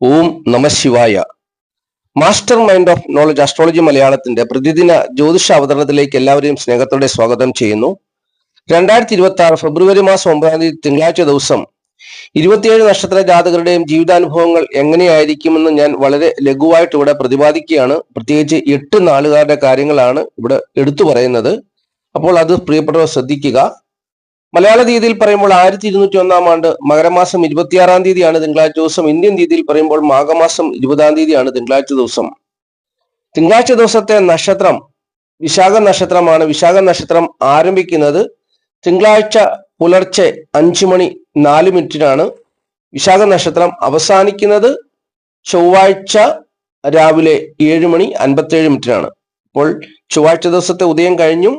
Om Namah Shivaya master mind of knowledge astrology മലയാളത്തിന്റെ പ്രതിദിന ജ്യോതിഷ അവതരണത്തിലേക്ക് എല്ലാവരെയും സ്നേഹത്തോടെ സ്വാഗതം ചെയ്യുന്നു. രണ്ടായിരത്തി ഇരുപത്തി ആറ് ഫെബ്രുവരി മാസം ഒമ്പതാം തീയതി തിങ്കളാഴ്ച ദിവസം ഇരുപത്തിയേഴ് നക്ഷത്ര ജാതകരുടെയും ജീവിതാനുഭവങ്ങൾ എങ്ങനെയായിരിക്കുമെന്ന് ഞാൻ വളരെ ലഘുവായിട്ട് ഇവിടെ പ്രതിപാദിക്കുകയാണ്. പ്രത്യേകിച്ച് എട്ട് നാളുകാരുടെ കാര്യങ്ങളാണ് ഇവിടെ എടുത്തു പറയുന്നത്. അപ്പോൾ അത് പ്രിയപ്പെട്ടവർ ശ്രദ്ധിക്കുക. മലയാള തീയതിയിൽ പറയുമ്പോൾ ആയിരത്തി ഇരുന്നൂറ്റി ഒന്നാം ആണ്ട് മകരമാസം ഇരുപത്തിയാറാം തീയതിയാണ് തിങ്കളാഴ്ച ദിവസം ഇന്ത്യൻ തീയതിയിൽ പറയുമ്പോൾ മാഘമാസം ഇരുപതാം തീയതിയാണ് തിങ്കളാഴ്ച ദിവസം. തിങ്കളാഴ്ച ദിവസത്തെ നക്ഷത്രം വിശാഖ നക്ഷത്രമാണ്. വിശാഖ നക്ഷത്രം ആരംഭിക്കുന്നത് തിങ്കളാഴ്ച പുലർച്ചെ അഞ്ചു മണി നാല് മിനിറ്റിനാണ്. വിശാഖ നക്ഷത്രം അവസാനിക്കുന്നത് ചൊവ്വാഴ്ച രാവിലെ ഏഴ് മണി അൻപത്തേഴ് മിനിറ്റിനാണ്. അപ്പോൾ ചൊവ്വാഴ്ച ദിവസത്തെ ഉദയം കഴിഞ്ഞും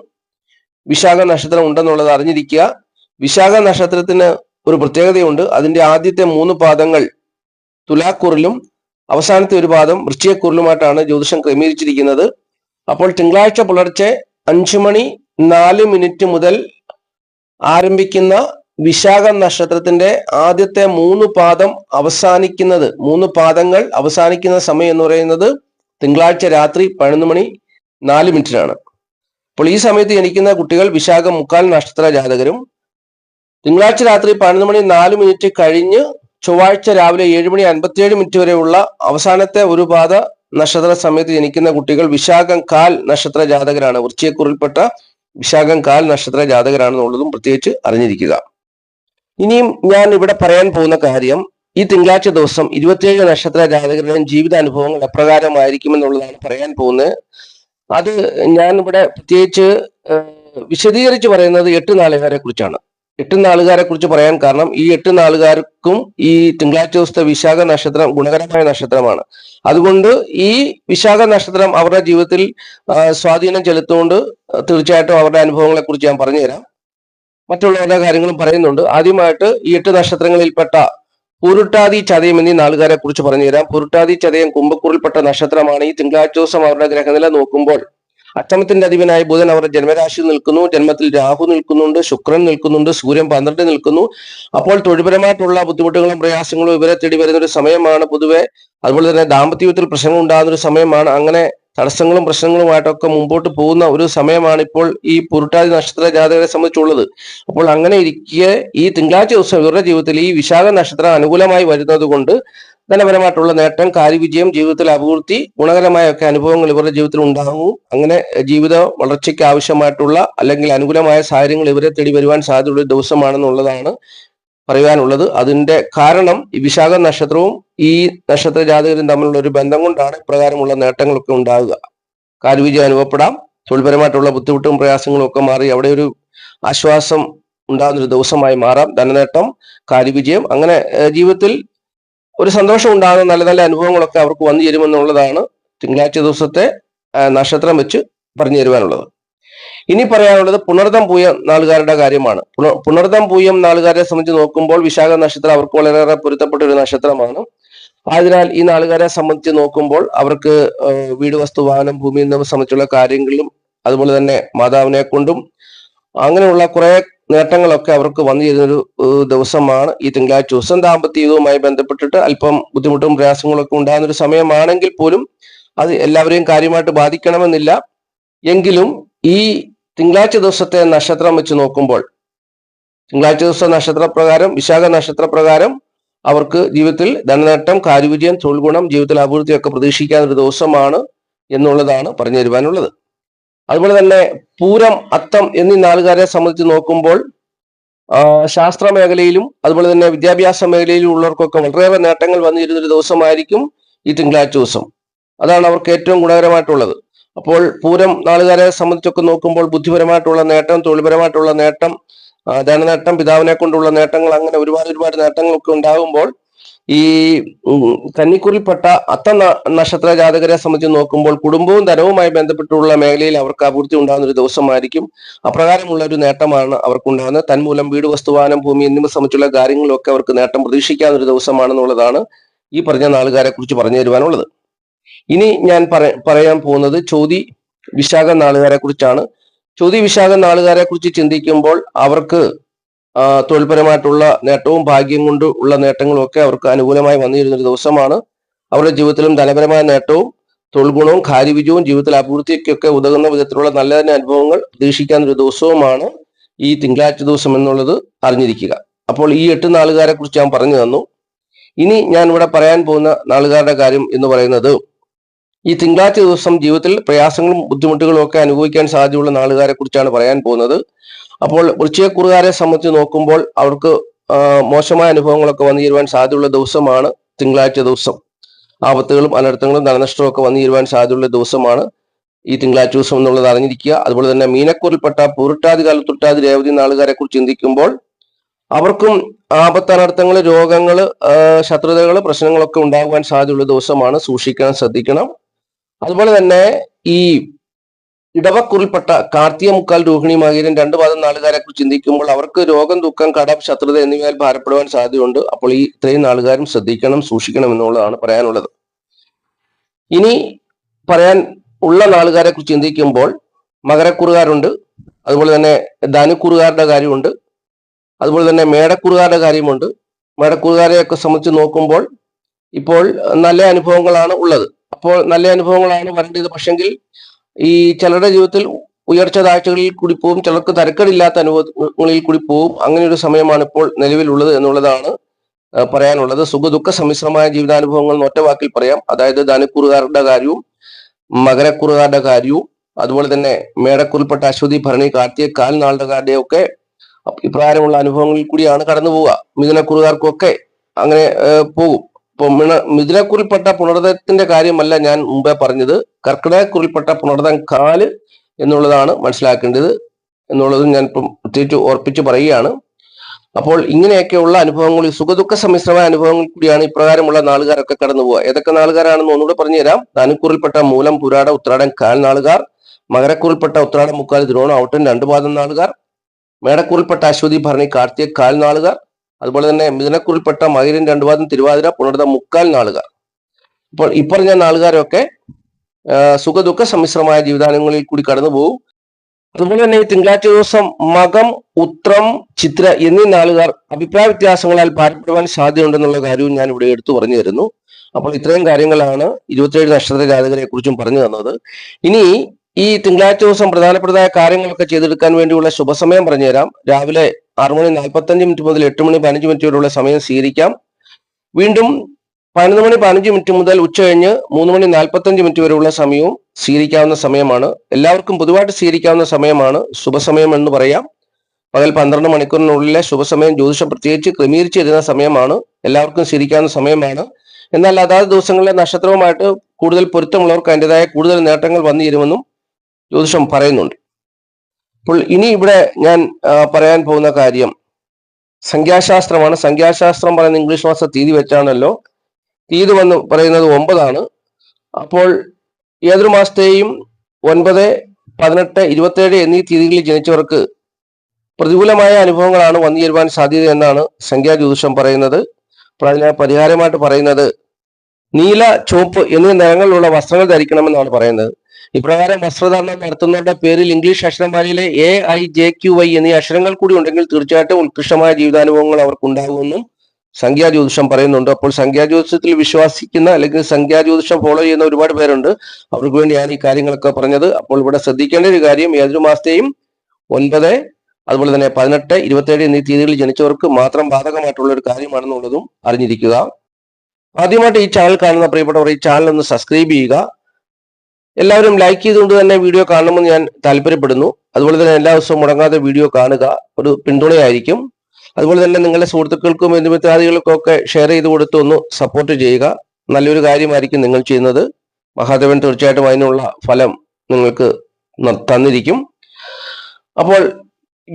വിശാഖ നക്ഷത്രം ഉണ്ടെന്നുള്ളത് അറിഞ്ഞിരിക്കുക. വിശാഖ നക്ഷത്രത്തിന് ഒരു പ്രത്യേകതയുണ്ട്. അതിന്റെ ആദ്യത്തെ മൂന്ന് പാദങ്ങൾ തുലാക്കുറിലും അവസാനത്തെ ഒരു പാദം വൃശ്ചിയക്കുറിലുമായിട്ടാണ് ജ്യോതിഷം ക്രമീകരിച്ചിരിക്കുന്നത്. അപ്പോൾ തിങ്കളാഴ്ച പുലർച്ചെ അഞ്ചു മണി നാല് മിനിറ്റ് മുതൽ ആരംഭിക്കുന്ന വിശാഖ നക്ഷത്രത്തിന്റെ ആദ്യത്തെ മൂന്ന് പാദം അവസാനിക്കുന്നത് മൂന്ന് പാദങ്ങൾ അവസാനിക്കുന്ന സമയം എന്ന് പറയുന്നത് തിങ്കളാഴ്ച രാത്രി പതിനൊന്ന് മണി നാല് മിനിറ്റിനാണ്. അപ്പോൾ ഈ സമയത്ത് ജനിക്കുന്ന കുട്ടികൾ വിശാഖ മുക്കാൽ നക്ഷത്ര ജാതകരും തിങ്കളാഴ്ച രാത്രി പതിനൊന്ന് മണി നാല് മിനിറ്റ് കഴിഞ്ഞ് ചൊവ്വാഴ്ച രാവിലെ ഏഴ് മണി അൻപത്തിയേഴ് മിനിറ്റ് വരെയുള്ള അവസാനത്തെ ഒരു പാത നക്ഷത്ര സമയത്ത് ജനിക്കുന്ന കുട്ടികൾ വിശാഖം കാൽ നക്ഷത്ര ജാതകരാണ്. വൃശ്ചിയക്കുറിൽപ്പെട്ട വിശാഖം കാൽ നക്ഷത്ര ജാതകരാണെന്നുള്ളതും പ്രത്യേകിച്ച് അറിഞ്ഞിരിക്കുക. ഇനിയും ഞാൻ ഇവിടെ പറയാൻ പോകുന്ന കാര്യം ഈ തിങ്കളാഴ്ച ദിവസം ഇരുപത്തിയേഴ് നക്ഷത്ര ജാതകരുടെയും ജീവിതാനുഭവങ്ങൾ എപ്രകാരമായിരിക്കുമെന്നുള്ളതാണ് പറയാൻ പോകുന്നത്. അത് ഞാൻ ഇവിടെ പ്രത്യേകിച്ച് വിശദീകരിച്ച് പറയുന്നത് എട്ട് നാളുകാരെ കുറിച്ചാണ്. എട്ട് നാളുകാരെ കുറിച്ച് പറയാൻ കാരണം ഈ എട്ട് നാളുകാർക്കും ഈ തിങ്കളാഴ്ച ദിവസത്തെ വിശാഖ നക്ഷത്രം ഗുണകരമായ നക്ഷത്രമാണ്. അതുകൊണ്ട് ഈ വിശാഖ നക്ഷത്രം അവരുടെ ജീവിതത്തിൽ സ്വാധീനം ചെലുത്തുകൊണ്ട് തീർച്ചയായിട്ടും അവരുടെ അനുഭവങ്ങളെ കുറിച്ച് ഞാൻ പറഞ്ഞുതരാം. മറ്റുള്ള എല്ലാ കാര്യങ്ങളും പറയുന്നുണ്ട്. ആദ്യമായിട്ട് ഈ എട്ട് നക്ഷത്രങ്ങളിൽപ്പെട്ട പുരുട്ടാതി ചതയം എന്നീ നാളുകാരെ കുറിച്ച് പറഞ്ഞുതരാം. പുരുട്ടാതി ചതയം കുംഭക്കൂറിൽപ്പെട്ട നക്ഷത്രമാണ് ഈ തിങ്കളാഴ്ച ദിവസം അവരുടെ ഗ്രഹനില നോക്കുമ്പോൾ അഷ്ടമത്തിന്റെ അധിപനായ ബുധൻ അവരുടെ ജന്മരാശി നിൽക്കുന്നു. ജന്മത്തിൽ രാഹു നിൽക്കുന്നുണ്ട് ശുക്രൻ നിൽക്കുന്നുണ്ട് സൂര്യൻ പന്ത്രണ്ട് നിൽക്കുന്നു. അപ്പോൾ തൊഴിൽപരമായിട്ടുള്ള ബുദ്ധിമുട്ടുകളും പ്രയാസങ്ങളും ഇവരെ തേടി വരുന്ന ഒരു സമയമാണ് പൊതുവെ. അതുപോലെ തന്നെ ദാമ്പത്യത്തിൽ പ്രശ്നങ്ങൾ ഉണ്ടാകുന്ന ഒരു സമയമാണ്. അങ്ങനെ തടസ്സങ്ങളും പ്രശ്നങ്ങളുമായിട്ടൊക്കെ മുമ്പോട്ട് പോകുന്ന ഒരു സമയമാണ് ഇപ്പോൾ ഈ പുരുട്ടാതി നക്ഷത്ര ജാതകരെ സംബന്ധിച്ചുള്ളത്. അപ്പോൾ അങ്ങനെ ഇരിക്കെ ഈ തിങ്കളാഴ്ച ദിവസം ഇവരുടെ ജീവിതത്തിൽ ഈ വിശാഖ നക്ഷത്രം അനുകൂലമായി വരുന്നത് കൊണ്ട് ധനപരമായിട്ടുള്ള നേട്ടം കാര്യവിജയം ജീവിതത്തിലെ അഭിവൃദ്ധി ഗുണകരമായ ഒക്കെ അനുഭവങ്ങൾ ഇവരുടെ ജീവിതത്തിൽ ഉണ്ടാകും. അങ്ങനെ ജീവിത വളർച്ചയ്ക്ക് ആവശ്യമായിട്ടുള്ള അല്ലെങ്കിൽ അനുകൂലമായ സാഹചര്യങ്ങൾ ഇവരെ തേടി വരുവാൻ സാധ്യതയുള്ള ദിവസമാണെന്നുള്ളതാണ് പറയാനുള്ളത് അതിന്റെ കാരണം ഈ വിശാഖ നക്ഷത്രവും ഈ നക്ഷത്ര ജാതകരും തമ്മിലുള്ള ഒരു ബന്ധം കൊണ്ടാണ് ഇപ്രകാരമുള്ള നേട്ടങ്ങളൊക്കെ ഉണ്ടാകുക കാര്യവിജയം അനുഭവപ്പെടാം. തൊഴിൽപരമായിട്ടുള്ള ബുദ്ധിമുട്ടും പ്രയാസങ്ങളും ഒക്കെ മാറി അവിടെ ഒരു ആശ്വാസം ഉണ്ടാകുന്ന ഒരു ദിവസമായി മാറാം. ധനനേട്ടം കാര്യവിജയം അങ്ങനെ ജീവിതത്തിൽ ഒരു സന്തോഷം ഉണ്ടാകുന്ന നല്ല നല്ല അനുഭവങ്ങളൊക്കെ അവർക്ക് വന്നു ചേരുമെന്നുള്ളതാണ് തിങ്കളാഴ്ച ദിവസത്തെ നക്ഷത്രം വെച്ച് പറഞ്ഞു തരുവാനുള്ളത്. ഇനി പറയാനുള്ളത് പുണർതം പൂയം നാളുകാരുടെ കാര്യമാണ്. പുണർതം പൂയം നാളുകാരെ സംബന്ധിച്ച് നോക്കുമ്പോൾ വിശാഖ നക്ഷത്രം അവർക്ക് വളരെയേറെ പൊരുത്തപ്പെട്ട ഒരു നക്ഷത്രമാണ്. അതിനാൽ ഈ നാളുകാരെ സംബന്ധിച്ച് നോക്കുമ്പോൾ അവർക്ക് വീട് വസ്തു വാഹനം ഭൂമി എന്നിവ സംബന്ധിച്ചുള്ള കാര്യങ്ങളിലും അതുപോലെ തന്നെ മാതാവിനെ കൊണ്ടും അങ്ങനെയുള്ള കുറെ നേട്ടങ്ങളൊക്കെ അവർക്ക് വന്നു ചേരുന്നൊരു ദിവസമാണ് ഈ തിങ്കളാഴ്ച ദിവസം. ദാമ്പത്യവുമായി ബന്ധപ്പെട്ടിട്ട് അല്പം ബുദ്ധിമുട്ടും പ്രയാസങ്ങളും ഒക്കെ ഉണ്ടാകുന്ന ഒരു സമയമാണെങ്കിൽ പോലും അത് എല്ലാവരെയും കാര്യമായിട്ട് ബാധിക്കണമെന്നില്ല. എങ്കിലും ഈ തിങ്കളാഴ്ച ദിവസത്തെ നക്ഷത്രം വെച്ച് നോക്കുമ്പോൾ തിങ്കളാഴ്ച ദിവസം നക്ഷത്രപ്രകാരം വിശാഖ നക്ഷത്രപ്രകാരം അവർക്ക് ജീവിതത്തിൽ ധനനേട്ടം കാര്യവിജയം തൊഴിൽ ഗുണം ജീവിതത്തിൽ അഭിവൃദ്ധിയൊക്കെ പ്രതീക്ഷിക്കാൻ ഒരു ദിവസമാണ് എന്നുള്ളതാണ് പറഞ്ഞു തരുവാനുള്ളത്. അതുപോലെ തന്നെ പൂരം അത്തം എന്നീ നാലുകാരെ സംബന്ധിച്ച് നോക്കുമ്പോൾ ശാസ്ത്ര മേഖലയിലും അതുപോലെ തന്നെ വിദ്യാഭ്യാസ മേഖലയിലും ഉള്ളവർക്കൊക്കെ വളരെയേറെ നേട്ടങ്ങൾ വന്നിരുന്ന ഒരു ദിവസമായിരിക്കും ഈ തിങ്കളാഴ്ച ദിവസം. അതാണ് അവർക്ക് ഏറ്റവും ഗുണകരമായിട്ടുള്ളത്. അപ്പോൾ പൂരം നാളുകാരെ സംബന്ധിച്ചൊക്കെ നോക്കുമ്പോൾ ബുദ്ധിപരമായിട്ടുള്ള നേട്ടം തൊഴിൽപരമായിട്ടുള്ള നേട്ടം ധന ധനനേട്ടം പിതാവിനെ കൊണ്ടുള്ള നേട്ടങ്ങൾ അങ്ങനെ ഒരുപാട് ഒരുപാട് നേട്ടങ്ങളൊക്കെ ഉണ്ടാകുമ്പോൾ ഈ ഉം, കന്നിക്കുറിൽപ്പെട്ട അത്ത നക്ഷത്ര ജാതകരെ സംബന്ധിച്ച് നോക്കുമ്പോൾ കുടുംബവും ധനവുമായി ബന്ധപ്പെട്ടുള്ള മേഖലയിൽ അവർക്ക് അഭിവൃദ്ധി ഉണ്ടാകുന്ന ഒരു ദിവസമായിരിക്കും. അപ്രകാരമുള്ള ഒരു നേട്ടമാണ് അവർക്കുണ്ടാകുന്നത്. തന്മൂലം വീട് വസ്തുവാനം ഭൂമി എന്നിവ സംബന്ധിച്ചുള്ള കാര്യങ്ങളിലൊക്കെ അവർക്ക് നേട്ടം പ്രതീക്ഷിക്കാവുന്ന ഒരു ദിവസമാണെന്നുള്ളതാണ് ഈ പറഞ്ഞ നാളുകാരെ കുറിച്ച് പറഞ്ഞു തരുവാനുള്ളത്. ഇനി ഞാൻ പറയാൻ പോകുന്നത് ചോതി വിശാഖ നാളുകാരെ കുറിച്ചാണ്. ചോതി വിശാഖ നാളുകാരെ കുറിച്ച് ചിന്തിക്കുമ്പോൾ അവർക്ക് തൊഴിൽപരമായിട്ടുള്ള നേട്ടവും ഭാഗ്യം കൊണ്ട് ഉള്ള നേട്ടങ്ങളും ഒക്കെ അവർക്ക് അനുകൂലമായി വന്നിരുന്ന ഒരു ദിവസമാണ്. അവരുടെ ജീവിതത്തിലും ധനപരമായ നേട്ടവും തൊഴിൽ ഗുണവും കാര്യവിജയവും ജീവിതത്തിൽ അഭിവൃദ്ധിക്കൊക്കെ ഉതകുന്ന വിധത്തിലുള്ള നല്ല തന്നെ അനുഭവങ്ങൾ പ്രതീക്ഷിക്കാൻ ഒരു ദിവസവുമാണ് ഈ തിങ്കളാഴ്ച ദിവസം എന്നുള്ളത് അറിഞ്ഞിരിക്കുക. അപ്പോൾ ഈ എട്ട് നാളുകാരെ കുറിച്ച് ഞാൻ പറഞ്ഞു തന്നു. ഇനി ഞാൻ ഇവിടെ പറയാൻ പോകുന്ന നാളുകാരുടെ കാര്യം എന്ന് പറയുന്നത് ഈ തിങ്കളാഴ്ച ദിവസം ജീവിതത്തിൽ പ്രയാസങ്ങളും ബുദ്ധിമുട്ടുകളും ഒക്കെ അനുഭവിക്കാൻ സാധ്യതയുള്ള നാളുകാരെ കുറിച്ചാണ് പറയാൻ പോകുന്നത്. അപ്പോൾ വൃശ്ചികക്കുറുകാരെ സംബന്ധിച്ച് നോക്കുമ്പോൾ അവർക്ക് മോശമായ അനുഭവങ്ങളൊക്കെ വന്നു ചേരുവാൻ സാധ്യതയുള്ള ദിവസമാണ് തിങ്കളാഴ്ച ദിവസം. ആപത്തുകളും അനർത്ഥങ്ങളും ധനനഷ്ടവും ഒക്കെ വന്നു ചേരുവാൻ സാധ്യതയുള്ള ദിവസമാണ് ഈ തിങ്കളാഴ്ച ദിവസം എന്നുള്ളത് അറിഞ്ഞിരിക്കുക. അതുപോലെ തന്നെ മീനക്കൂറിൽപ്പെട്ട പൂരിട്ടാതി കാലത്തുട്ടാതി രേവതി നാളുകാരെ കുറിച്ച് ചിന്തിക്കുമ്പോൾ അവർക്കും ആപത്ത് അനർത്ഥങ്ങൾ രോഗങ്ങൾ ശത്രുതകൾ പ്രശ്നങ്ങളൊക്കെ ഉണ്ടാകുവാൻ സാധ്യതയുള്ള ദിവസമാണ് സൂക്ഷിക്കണം ശ്രദ്ധിക്കണം. അതുപോലെ തന്നെ ഈ ഇടവക്കുറിൽപ്പെട്ട കാർത്തിക മുക്കാൽ രോഹിണി മകീരൻ രണ്ട് പാദം നാളുകാരെ കുറിച്ച് ചിന്തിക്കുമ്പോൾ അവർക്ക് രോഗം ദുഃഖം കടം ശത്രുത എന്നിവയാൽ ഭാരപ്പെടുവാൻ സാധ്യതയുണ്ട്. അപ്പോൾ ഈ ഇത്രയും നാളുകാരും ശ്രദ്ധിക്കണം സൂക്ഷിക്കണം എന്നുള്ളതാണ് പറയാനുള്ളത്. ഇനി പറയാൻ ഉള്ള നാളുകാരെ കുറിച്ച് ചിന്തിക്കുമ്പോൾ മകരക്കുറുകാരുണ്ട്. അതുപോലെ തന്നെ ധനുക്കുറുകാരുടെ കാര്യമുണ്ട്. അതുപോലെ തന്നെ മേടക്കുറുകാരുടെ കാര്യമുണ്ട്. മേടക്കുറുകാരെയൊക്കെ സംബന്ധിച്ച് നോക്കുമ്പോൾ ഇപ്പോൾ നല്ല അനുഭവങ്ങളാണ് ഉള്ളത്. അപ്പോൾ നല്ല അനുഭവങ്ങളാണ് വരേണ്ടത്. പക്ഷെങ്കിൽ ഈ ചിലരുടെ ജീവിതത്തിൽ ഉയർച്ച താഴ്ചകളിൽ കൂടി പോവും ചിലർക്ക് തരക്കേടില്ലാത്ത അനുഭവങ്ങളിൽ കൂടി പോവും. അങ്ങനെ ഒരു സമയമാണ് ഇപ്പോൾ നിലവിലുള്ളത് എന്നുള്ളതാണ് പറയാനുള്ളത്. സുഖദുഃഖ സമ്മിശ്രമായ ജീവിതാനുഭവങ്ങൾ എന്ന് ഒറ്റ വാക്കിൽ പറയാം. അതായത് ധനക്കുറുകാരുടെ കാര്യവും മകരക്കുറുകാരുടെ കാര്യവും അതുപോലെ തന്നെ മേടക്കുറിൽപ്പെട്ട അശ്വതി ഭരണി കാർത്തിക കാൽ നാളുകാരുടെ ഒക്കെ ഇപ്രകാരമുള്ള അനുഭവങ്ങളിൽ കൂടിയാണ് കടന്നു പോവുക മിഥുനക്കുറുകാർക്കൊക്കെ അങ്ങനെ പോകും. മിഥുനക്കുറിൽപ്പെട്ട പുണർദത്തിന്റെ കാര്യമല്ല ഞാൻ മുമ്പേ പറഞ്ഞത്. കർക്കിടകക്കുറിൽപ്പെട്ട പുണർദം കാൽ എന്നുള്ളതാണ് മനസ്സിലാക്കേണ്ടത് എന്നുള്ളതും ഞാൻ ഇപ്പം പ്രത്യേകിച്ച് ഓർപ്പിച്ച് പറയുകയാണ്. അപ്പോൾ ഇങ്ങനെയൊക്കെയുള്ള അനുഭവങ്ങൾ ഈ സുഖദുഃഖ സമ്മിശ്രമായ അനുഭവങ്ങൾ കൂടിയാണ് ഇപ്രകാരമുള്ള നാളുകാരൊക്കെ കടന്നു പോവുക. ഏതൊക്കെ നാളുകാരാണെന്ന് ഒന്നുകൂടെ പറഞ്ഞുതരാം. ധനുക്കുറിൽപ്പെട്ട മൂലം പുരാട ഉത്രാടം കാൽ നാളുകാർ. മകരക്കുറിൽപ്പെട്ട ഉത്രാടം മുക്കാൽ ദ്രോണ ഔട്ടൻ രണ്ടു പാദം നാളുകാർ. മേടക്കുറിൽപ്പെട്ട അശ്വതി ഭരണി കാർത്തിക കാൽ നാളുകാർ. അതുപോലെ തന്നെ മിഥുനക്കുറിൽപ്പെട്ട മകരൻ രണ്ടുപാദം തിരുവാതിര പുണർത മുക്കാൽ നാളുകാർ. അപ്പോൾ ഇപ്പറഞ്ഞ നാളുകാരൊക്കെ സുഖദുഃഖ സമ്മിശ്രമായ ജീവിതാനങ്ങളിൽ കൂടി കടന്നു പോകും അതുപോലെ തന്നെ തിങ്കളാഴ്ച ദിവസം മകം ഉത്രം ചിത്ര എന്നീ നാളുകാർ അഭിപ്രായ വ്യത്യാസങ്ങളാൽ ഭാരപ്പെടുവാൻ സാധ്യതയുണ്ടെന്നുള്ള കാര്യവും ഞാൻ ഇവിടെ എടുത്തു പറഞ്ഞു തരുന്നു. അപ്പോൾ ഇത്രയും കാര്യങ്ങളാണ് ഇരുപത്തിയേഴ് നക്ഷത്ര ജാതകരെ കുറിച്ചും പറഞ്ഞു തന്നത്. ഇനി ഈ തിങ്കളാഴ്ച ദിവസം പ്രധാനപ്പെട്ടതായ കാര്യങ്ങളൊക്കെ ചെയ്തെടുക്കാൻ വേണ്ടിയുള്ള ശുഭസമയം പറഞ്ഞുതരാം രാവിലെ ആറ് മണി നാൽപ്പത്തഞ്ച് മിനിറ്റ് മുതൽ എട്ട് മണി പതിനഞ്ച് മിനിറ്റ് വരെയുള്ള സമയം സ്വീകരിക്കാം. വീണ്ടും പതിനൊന്ന് മണി പതിനഞ്ച് മിനിറ്റ് മുതൽ ഉച്ച കഴിഞ്ഞ് മൂന്ന് മണി നാൽപ്പത്തഞ്ച് മിനിറ്റ് വരെയുള്ള സമയവും സ്വീകരിക്കാവുന്ന സമയമാണ്. എല്ലാവർക്കും പൊതുവായിട്ട് സ്വീകരിക്കാവുന്ന സമയമാണ്. ശുഭസമയം എന്ന് പറയാം. പകൽ പന്ത്രണ്ട് മണിക്കൂറിനുള്ളിലെ ശുഭസമയം ജ്യോതിഷം പ്രത്യേകിച്ച് ക്രമീകരിച്ചിരുന്ന സമയമാണ്. എല്ലാവർക്കും സ്വീകരിക്കാവുന്ന സമയമാണ്. എന്നാൽ അതാത് ദിവസങ്ങളിലെ നക്ഷത്രവുമായിട്ട് കൂടുതൽ പൊരുത്തമുള്ളവർക്ക് അതിന്റെതായ കൂടുതൽ നേട്ടങ്ങൾ വന്നു ചേരുമെന്നും ജ്യോതിഷം പറയുന്നുണ്ട്. അപ്പോൾ ഇനി ഇവിടെ ഞാൻ പറയാൻ പോകുന്ന കാര്യം സംഖ്യാശാസ്ത്രമാണ്. സംഖ്യാശാസ്ത്രം പറയുന്ന ഇംഗ്ലീഷ് മാസ തീയതി വെച്ചാണല്ലോ. തീയതി വന്ന് പറയുന്നത് ഒമ്പതാണ്. അപ്പോൾ ഏതൊരു മാസത്തെയും ഒൻപത് പതിനെട്ട് ഇരുപത്തേഴ് എന്നീ തീയതികളിൽ ജനിച്ചവർക്ക് പ്രതികൂലമായ അനുഭവങ്ങളാണ് വന്നു ചേരുവാൻ സാധ്യത എന്നാണ് സംഖ്യാ ജ്യോതിഷം പറയുന്നത്. അപ്പോൾ അതിന് പരിഹാരമായിട്ട് പറയുന്നത് നീല ചുവപ്പ് എന്നീ നിറങ്ങളിലുള്ള വസ്ത്രങ്ങൾ ധരിക്കണമെന്നാണ് പറയുന്നത്. ഇപ്രകാരം വസ്ത്രധാരണം നടത്തുന്നവരുടെ പേരിൽ English അക്ഷരമാലയിലെ A I J Q Y എന്നീ അക്ഷരങ്ങൾ കൂടി ഉണ്ടെങ്കിൽ തീർച്ചയായിട്ടും ഉത്കൃഷ്ടമായ ജീവിതാനുഭവങ്ങൾ അവർക്കുണ്ടാകുമെന്നും സംഖ്യാ ജ്യോതിഷം പറയുന്നുണ്ട്. അപ്പോൾ സംഖ്യാ ജ്യോതിഷത്തിൽ വിശ്വസിക്കുന്ന അല്ലെങ്കിൽ സംഖ്യാ ജ്യോതിഷം ഫോളോ ചെയ്യുന്ന ഒരുപാട് പേരുണ്ട്. അവർക്ക് വേണ്ടിയാണ് ഈ കാര്യങ്ങളൊക്കെ പറഞ്ഞത്. അപ്പോൾ ഇവിടെ ശ്രദ്ധിക്കേണ്ട ഒരു കാര്യം ഏതൊരു മാസത്തെയും ഒൻപത് അതുപോലെ തന്നെ പതിനെട്ട് ഇരുപത്തേഴ് എന്നീ തീയതികളിൽ ജനിച്ചവർക്ക് മാത്രം ബാധകമായിട്ടുള്ള ഒരു കാര്യമാണെന്നുള്ളതും അറിഞ്ഞിരിക്കുക. ആദ്യമായിട്ട് ഈ ചാനൽ കാണുന്ന പ്രിയപ്പെട്ടവർ ഈ ചാനൽ ഒന്ന് സബ്സ്ക്രൈബ് ചെയ്യുക. എല്ലാവരും ലൈക്ക് ചെയ്തുകൊണ്ട് തന്നെ വീഡിയോ കാണണമെന്ന് ഞാൻ താല്പര്യപ്പെടുന്നു. അതുപോലെ തന്നെ എല്ലാ ദിവസവും മുടങ്ങാതെ വീഡിയോ കാണുക ഒരു പിന്തുണയായിരിക്കും. അതുപോലെ തന്നെ നിങ്ങളുടെ സുഹൃത്തുക്കൾക്കും ബന്ധുമിത്രാദികൾക്കും ഒക്കെ ഷെയർ ചെയ്ത് കൊടുത്ത് ഒന്ന് സപ്പോർട്ട് ചെയ്യുക. നല്ലൊരു കാര്യമായിരിക്കും നിങ്ങൾ ചെയ്യുന്നത്. മഹാദേവൻ തീർച്ചയായിട്ടും അതിനുള്ള ഫലം നിങ്ങൾക്ക് തന്നിരിക്കും. അപ്പോൾ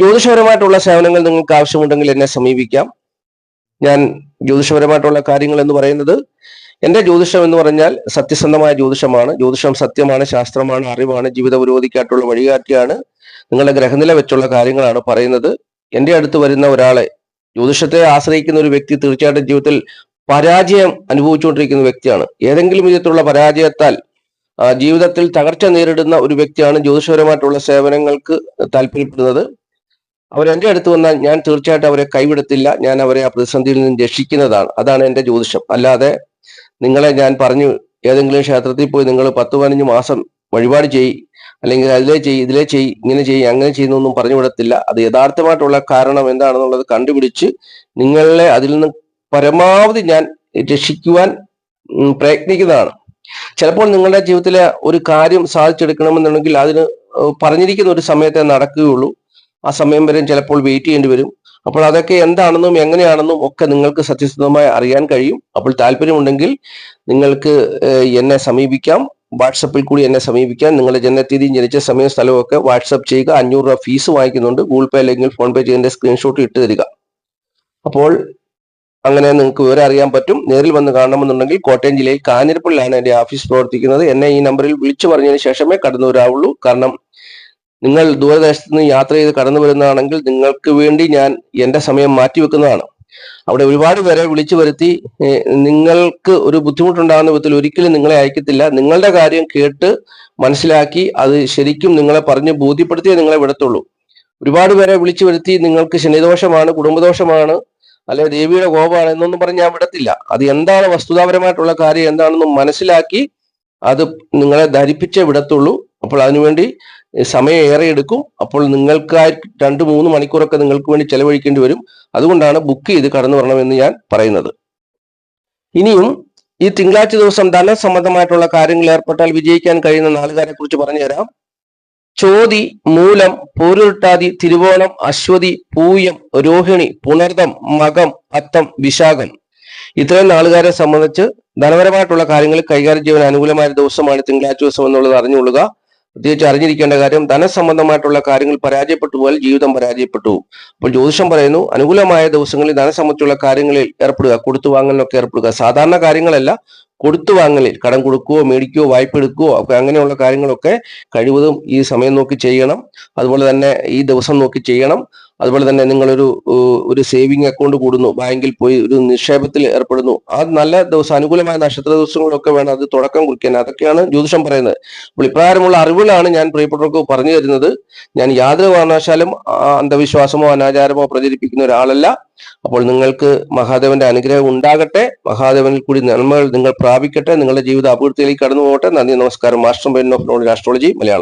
ജ്യോതിഷപരമായിട്ടുള്ള സേവനങ്ങൾ നിങ്ങൾക്ക് ആവശ്യമുണ്ടെങ്കിൽ എന്നെ സമീപിക്കാം. ഞാൻ ജ്യോതിഷപരമായിട്ടുള്ള കാര്യങ്ങൾ എന്ന് പറയുന്നത് എന്റെ ജ്യോതിഷം എന്ന് പറഞ്ഞാൽ സത്യസന്ധമായ ജ്യോതിഷമാണ്. ജ്യോതിഷം സത്യമാണ് ശാസ്ത്രമാണ് അറിവാണ് ജീവിത പുരോഗതിക്കായിട്ടുള്ള വഴികാട്ടിയാണ്. നിങ്ങളുടെ ഗ്രഹനില വെച്ചുള്ള കാര്യങ്ങളാണ് പറയുന്നത്. എന്റെ അടുത്ത് വരുന്ന ഒരാളെ ജ്യോതിഷത്തെ ആശ്രയിക്കുന്ന ഒരു വ്യക്തി തീർച്ചയായിട്ടും ജീവിതത്തിൽ പരാജയം അനുഭവിച്ചുകൊണ്ടിരിക്കുന്ന വ്യക്തിയാണ്. ഏതെങ്കിലും വിധത്തിലുള്ള പരാജയത്താൽ ജീവിതത്തിൽ തകർച്ച നേരിടുന്ന ഒരു വ്യക്തിയാണ് ജ്യോതിഷപരമായിട്ടുള്ള സേവനങ്ങൾക്ക് താല്പര്യപ്പെടുന്നത്. അവരെ എന്റെ അടുത്ത് വന്നാൽ ഞാൻ തീർച്ചയായിട്ടും അവരെ കൈവിടത്തില്ല. ഞാൻ അവരെ ആ പ്രതിസന്ധിയിൽ നിന്ന് രക്ഷിക്കുന്നതാണ്. അതാണ് എന്റെ ജ്യോതിഷം. അല്ലാതെ നിങ്ങളെ ഞാൻ പറഞ്ഞു ഏതെങ്കിലും ക്ഷേത്രത്തിൽ പോയി നിങ്ങൾ പത്ത് പതിനഞ്ച് മാസം വഴിപാട് ചെയ് അല്ലെങ്കിൽ അതിലേ ചെയ് ഇതിലേ ചെയ് ഇങ്ങനെ ചെയ് അങ്ങനെ ചെയ്യുന്നൊന്നും പറഞ്ഞു വിടത്തില്ല. അത് യഥാർത്ഥമായിട്ടുള്ള കാരണം എന്താണെന്നുള്ളത് കണ്ടുപിടിച്ച് നിങ്ങളെ അതിൽ നിന്ന് പരമാവധി ഞാൻ രക്ഷിക്കുവാൻ പ്രയത്നിക്കുന്നതാണ്. ചിലപ്പോൾ നിങ്ങളുടെ ജീവിതത്തിലെ ഒരു കാര്യം സാധിച്ചെടുക്കണമെന്നുണ്ടെങ്കിൽ അതിന് പറഞ്ഞിരിക്കുന്ന ഒരു സമയത്തെ നടക്കുകയുള്ളൂ. ആ സമയം വരെ ചിലപ്പോൾ വെയിറ്റ് ചെയ്യേണ്ടി വരും. അപ്പോൾ അതൊക്കെ എന്താണെന്നും എങ്ങനെയാണെന്നും ഒക്കെ നിങ്ങൾക്ക് സത്യസന്ധമായി അറിയാൻ കഴിയും. അപ്പോൾ താല്പര്യമുണ്ടെങ്കിൽ നിങ്ങൾക്ക് എന്നെ സമീപിക്കാം. വാട്സപ്പിൽ കൂടി എന്നെ സമീപിക്കാം. നിങ്ങളുടെ ജനനത്തീയതിയും ജനിച്ച സമയം സ്ഥലവും ഒക്കെ വാട്സപ്പ് ചെയ്യുക. അഞ്ഞൂറ് രൂപ ഫീസ് വാങ്ങിക്കുന്നുണ്ട്. ഗൂഗിൾ പേ അല്ലെങ്കിൽ ഫോൺ പേ ചെയ്തതിന്റെ സ്ക്രീൻഷോട്ട് ഇട്ട് തരിക. അപ്പോൾ അങ്ങനെ നിങ്ങൾക്ക് വിവരം അറിയാൻ പറ്റും. നേരിൽ വന്ന് കാണണമെന്നുണ്ടെങ്കിൽ കോട്ടയം ജില്ലയിൽ കാഞ്ഞിരപ്പള്ളിലാണ് എന്റെ ഓഫീസ് പ്രവർത്തിക്കുന്നത്. എന്നെ ഈ നമ്പറിൽ വിളിച്ചു പറഞ്ഞതിന് ശേഷമേ കടന്നു വരാവുള്ളൂ കാരണം നിങ്ങൾ ദൂരദേശത്ത് നിന്ന് യാത്ര ചെയ്ത് കടന്നു വരുന്നതാണെങ്കിൽ നിങ്ങൾക്ക് വേണ്ടി ഞാൻ എന്റെ സമയം മാറ്റിവെക്കുന്നതാണ്. അവിടെ ഒരുപാട് പേരെ വിളിച്ചു വരുത്തി നിങ്ങൾക്ക് ഒരു ബുദ്ധിമുട്ടുണ്ടാകുന്ന വിധത്തിൽ ഒരിക്കലും നിങ്ങളെ അയക്കത്തില്ല. നിങ്ങളുടെ കാര്യം കേട്ട് മനസ്സിലാക്കി അത് ശരിക്കും നിങ്ങളെ പറഞ്ഞ് ബോധ്യപ്പെടുത്തിയേ നിങ്ങളെ വിടത്തുള്ളൂ. ഒരുപാട് പേരെ വിളിച്ചു വരുത്തി നിങ്ങൾക്ക് ശനിദോഷമാണ് കുടുംബദോഷമാണ് അല്ലെ ദേവിയുടെ കോപമാണ് എന്നൊന്നും പറഞ്ഞ് ഞാൻ വിടത്തില്ല. അത് എന്താണ് വസ്തുതാപരമായിട്ടുള്ള കാര്യം എന്താണെന്ന് മനസ്സിലാക്കി അത് നിങ്ങളെ ധരിപ്പിച്ചേ വിടത്തുള്ളൂ. അപ്പോൾ അതിനുവേണ്ടി സമയം ഏറെ എടുക്കും അപ്പോൾ നിങ്ങൾക്ക് രണ്ട് മൂന്ന് മണിക്കൂറൊക്കെ നിങ്ങൾക്ക് വേണ്ടി ചെലവഴിക്കേണ്ടി വരും. അതുകൊണ്ടാണ് ബുക്ക് ചെയ്ത് കടന്നു വരണമെന്ന് ഞാൻ പറയുന്നത്. ഇനിയും ഈ തിങ്കളാഴ്ച ദിവസം ധനസംബന്ധമായിട്ടുള്ള കാര്യങ്ങളിൽ ഏർപ്പെട്ടാൽ വിജയിക്കാൻ കഴിയുന്ന നാളുകാരെ കുറിച്ച് പറഞ്ഞുതരാം. ചോതി മൂലം പൂരുരുട്ടാതി തിരുവോണം അശ്വതി പൂയം രോഹിണി പുണർദം മകം അത്തം വിശാഖൻ. ഇത്രയും നാളുകാരെ സംബന്ധിച്ച് ധനപരമായിട്ടുള്ള കാര്യങ്ങൾ കൈകാര്യം ചെയ്യാൻ അനുകൂലമായ ദിവസമാണ് തിങ്കളാഴ്ച ദിവസം എന്നുള്ളത് അറിഞ്ഞുകൊള്ളുക. പ്രത്യേകിച്ച് അറിഞ്ഞിരിക്കേണ്ട കാര്യം ധനസംബന്ധമായിട്ടുള്ള കാര്യങ്ങൾ പരാജയപ്പെട്ടു പോയാൽ ജീവിതം പരാജയപ്പെട്ടു. അപ്പോൾ ജ്യോതിഷം പറയുന്നു അനുകൂലമായ ദിവസങ്ങളിൽ ധനസംബന്ധിച്ചുള്ള കാര്യങ്ങളിൽ ഏർപ്പെടുക കൊടുത്തു വാങ്ങലിനൊക്കെ ഏർപ്പെടുക. സാധാരണ കാര്യങ്ങളല്ല കൊടുത്തു വാങ്ങലിൽ കടം കൊടുക്കുകയോ മേടിക്കുകയോ വായ്പ എടുക്കുകയോ ഒക്കെ അങ്ങനെയുള്ള കാര്യങ്ങളൊക്കെ കഴിവതും ഈ സമയം നോക്കി ചെയ്യണം. അതുപോലെ തന്നെ ഈ ദിവസം നോക്കി ചെയ്യണം. അതുപോലെ തന്നെ നിങ്ങളൊരു ഒരു സേവിങ് അക്കൗണ്ട് കൂടുന്നു ബാങ്കിൽ പോയി ഒരു നിക്ഷേപത്തിൽ ഏർപ്പെടുന്നു. ആ നല്ല ദിവസം അനുകൂലമായ നക്ഷത്ര ദിവസങ്ങളൊക്കെ വേണം അത് തുടക്കം കുറിക്കാൻ. അതൊക്കെയാണ് ജ്യോതിഷം പറയുന്നത്. അപ്പോൾ ഇപ്രകാരമുള്ള അറിവുകളാണ് ഞാൻ പ്രിയപ്പെട്ടവർക്ക് പറഞ്ഞു തരുന്നത്. ഞാൻ യാതൊരു കാരണവശാലും അന്ധവിശ്വാസമോ അനാചാരമോ പ്രചരിപ്പിക്കുന്ന ഒരാളല്ല. അപ്പോൾ നിങ്ങൾക്ക് മഹാദേവന്റെ അനുഗ്രഹം ഉണ്ടാകട്ടെ. മഹാദേവനിൽ കൂടി നന്മകൾ നിങ്ങൾ പ്രാപിക്കട്ടെ. നിങ്ങളുടെ ജീവിത അഭിവൃദ്ധിയിലേക്ക് കടന്നു പോകട്ടെ നന്ദി നമസ്കാരം. മാസ്റ്റർ ബെൻ ഓഫ് നോളജ് ആസ്ട്രോളജി മലയാളം.